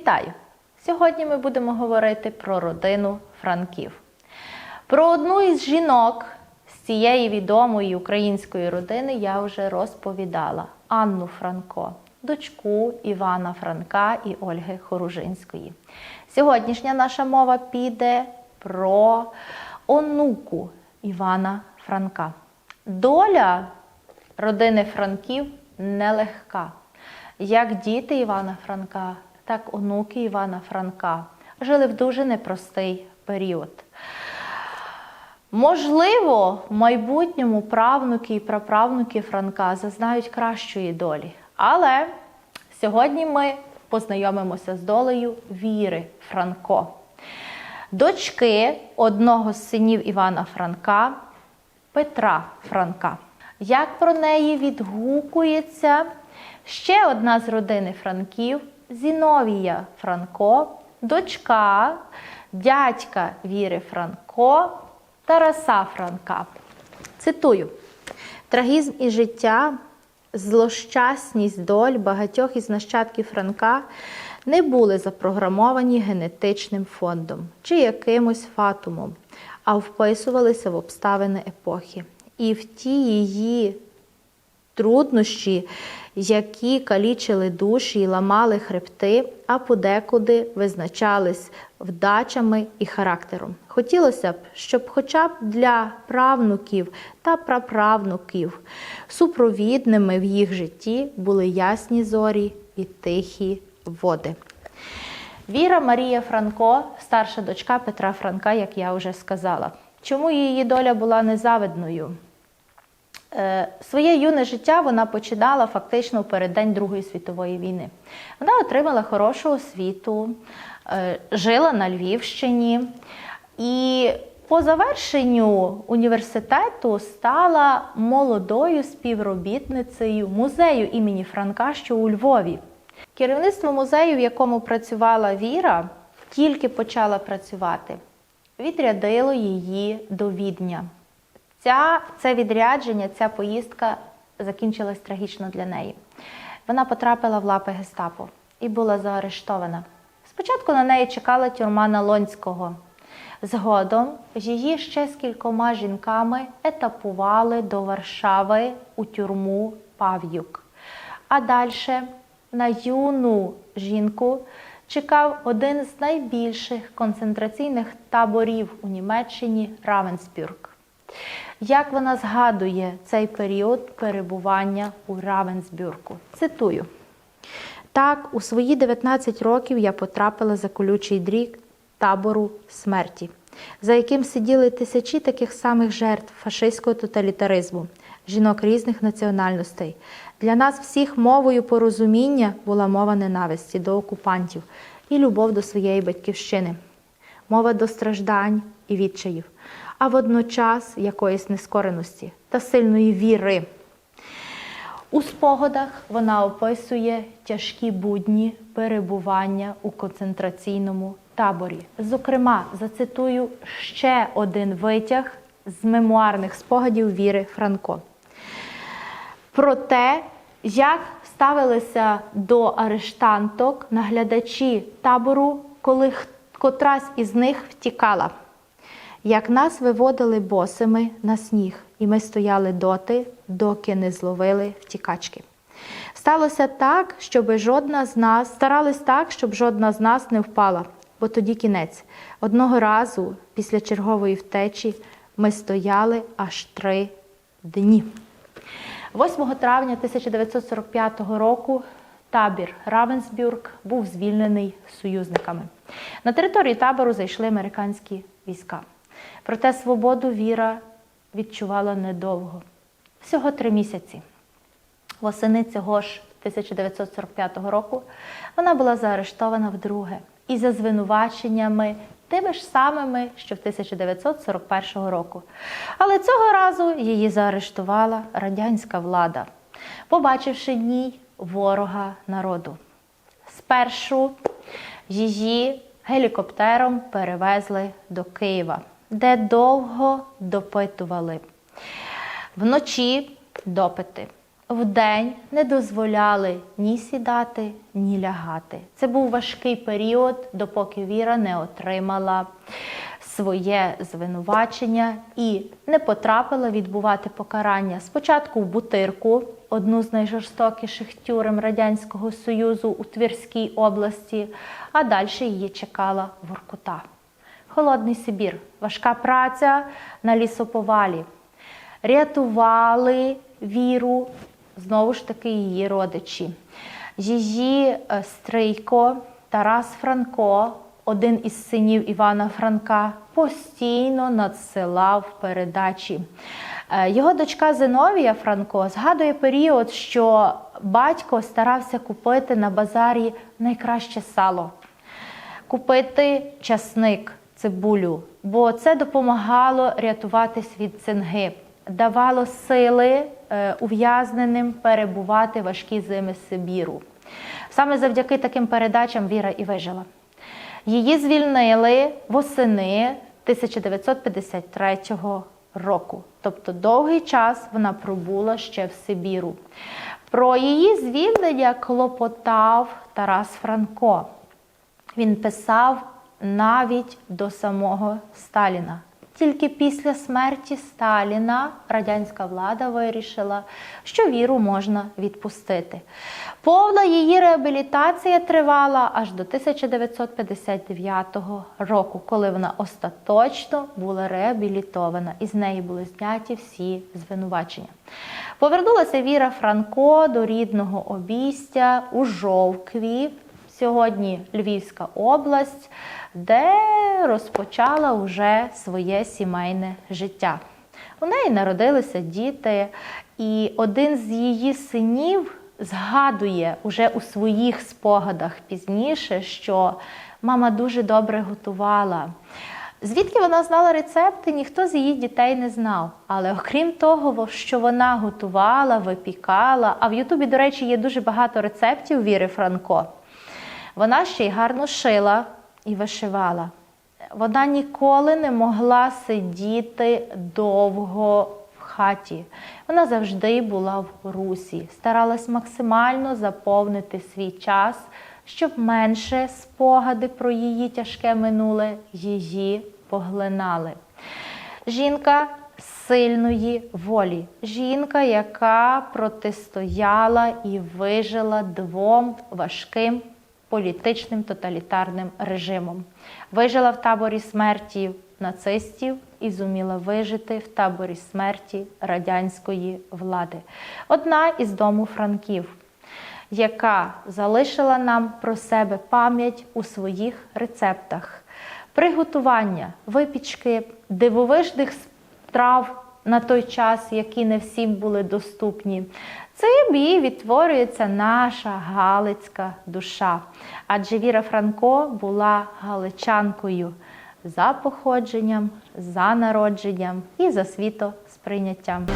Вітаю! Сьогодні ми будемо говорити про родину Франків. Про одну із жінок з цієї відомої української родини я вже розповідала Анну Франко, дочку Івана Франка і Ольги Хоружинської. Сьогоднішня наша мова піде про онуку Івана Франка. Доля родини Франків нелегка. Як діти Івана Франка, так онуки Івана Франка жили в дуже непростий період. Можливо, в майбутньому правнуки і праправнуки Франка зазнають кращої долі. Але сьогодні ми познайомимося з долею Віри Франко, дочки одного з синів Івана Франка, Петра Франка. Як про неї відгукується ще одна з родини Франків Зіновія Франко, дочка дядька Віри Франко, Тараса Франка. Цитую: трагізм і життя, злощасність доль багатьох із нащадків Франка не були запрограмовані генетичним фондом чи якимось фатумом, а вписувалися в обставини епохи. І в ті її труднощі, які калічили душі і ламали хребти, а подекуди визначались вдачами і характером. Хотілося б, щоб хоча б для правнуків та праправнуків супровідними в їх житті були ясні зорі і тихі води. Віра Марія Франко, старша дочка Петра Франка, як я вже сказала. Чому її доля була незавидною? Е, Своє юне життя вона починала фактично в переддень Другої світової війни. Вона отримала хорошу освіту, е, жила на Львівщині і по завершенню університету стала молодою співробітницею музею імені Франка, що у Львові. Керівництво музею, в якому працювала Віра, тільки почала працювати, відрядило її до Відня. Ця, це відрядження, ця поїздка закінчилась трагічно для неї. Вона потрапила в лапи гестапо і була заарештована. Спочатку на неї чекала тюрма Налонського. Згодом її ще з кількома жінками етапували до Варшави у тюрму Пав'юк. А далі на юну жінку чекав один з найбільших концентраційних таборів у Німеччині Равенсбюрг. Як вона згадує цей період перебування у Равенсбюрку? Цитую: так, у свої 19 років я потрапила за колючий дріт табору смерті, за яким сиділи тисячі таких самих жертв фашистського тоталітаризму, жінок різних національностей. Для нас всіх мовою порозуміння була мова ненависті до окупантів і любов до своєї батьківщини, мова до страждань і відчаїв, а водночас якоїсь нескореності та сильної віри. У спогадах вона описує тяжкі будні перебування у концентраційному таборі. Зокрема, зацитую ще один витяг з мемуарних спогадів Віри Франко. Про те, як ставилися до арештанток наглядачі табору, коли котрась із них втікала. Як нас виводили босими на сніг, і ми стояли доти, доки не зловили втікачки. Сталося так, щоб жодна з нас старались так, щоб жодна з нас не впала, бо тоді кінець. Одного разу, після чергової втечі, ми стояли аж три дні. 8 травня 1945 року табір Равенсбюрг був звільнений союзниками. На територію табору зайшли американські війська. Проте свободу Віра відчувала недовго всього три місяці. Восени цього ж 1945 року вона була заарештована вдруге і за звинуваченнями тими ж самими, що в 1941 року. Але цього разу її заарештувала радянська влада, побачивши ній ворога народу. Спершу її гелікоптером перевезли до Києва, де довго допитували. Вночі допити. вдень не дозволяли ні сідати, ні лягати. Це був важкий період, допоки Віра не отримала своє звинувачення і не потрапила відбувати покарання спочатку в Бутирку, одну з найжорстокіших тюрем Радянського Союзу у Твірській області, а далі її чекала Воркута. Холодний Сибір, важка праця на лісоповалі. Рятували віру, знову ж таки, її родичі. Її е, Стрийко, Тарас Франко, один із синів Івана Франка, постійно надсилав передачі. Е, Його дочка Зиновія Франко згадує період, що батько старався купити на базарі найкраще сало купити часник, цибулю, бо це допомагало рятуватись від цинги, давало сили е, ув'язненим перебувати важкі зими Сибіру. Саме завдяки таким передачам Віра і вижила. Її звільнили восени 1953 року. Тобто довгий час вона пробула ще в Сибіру. Про її звільнення клопотав Тарас Франко. Він писав навіть до самого Сталіна. Тільки після смерті Сталіна радянська влада вирішила, що віру можна відпустити. Повна її реабілітація тривала аж до 1959 року, коли вона остаточно була реабілітована і з неї були зняті всі звинувачення. Повернулася Віра Франко до рідного обійстя у Жовкві, сьогодні Львівська область, де розпочала вже своє сімейне життя. У неї народилися діти, і один з її синів згадує уже у своїх спогадах пізніше, що мама дуже добре готувала. Звідки вона знала рецепти, ніхто з її дітей не знав. Але окрім того, що вона готувала, випікала, а в Ютубі, до речі, є дуже багато рецептів Віри Франко. Вона ще й гарно шила і вишивала. Вона ніколи не могла сидіти довго в хаті. Вона завжди була в русі, старалась максимально заповнити свій час, щоб менше спогади про її тяжке минуле її поглинали. Жінка сильної волі, жінка, яка протистояла і вижила двом важким політичним тоталітарним режимом. Вижила в таборі смерті нацистів і зуміла вижити в таборі смерті радянської влади. Одна із дому Франків, яка залишила нам про себе пам'ять у своїх рецептах. Приготування випічки, дивовижних страв на той час, які не всім були доступні. Цим і відтворюється наша галицька душа. Адже Віра Франко була галичанкою за походженням, за народженням і за світосприйняттям.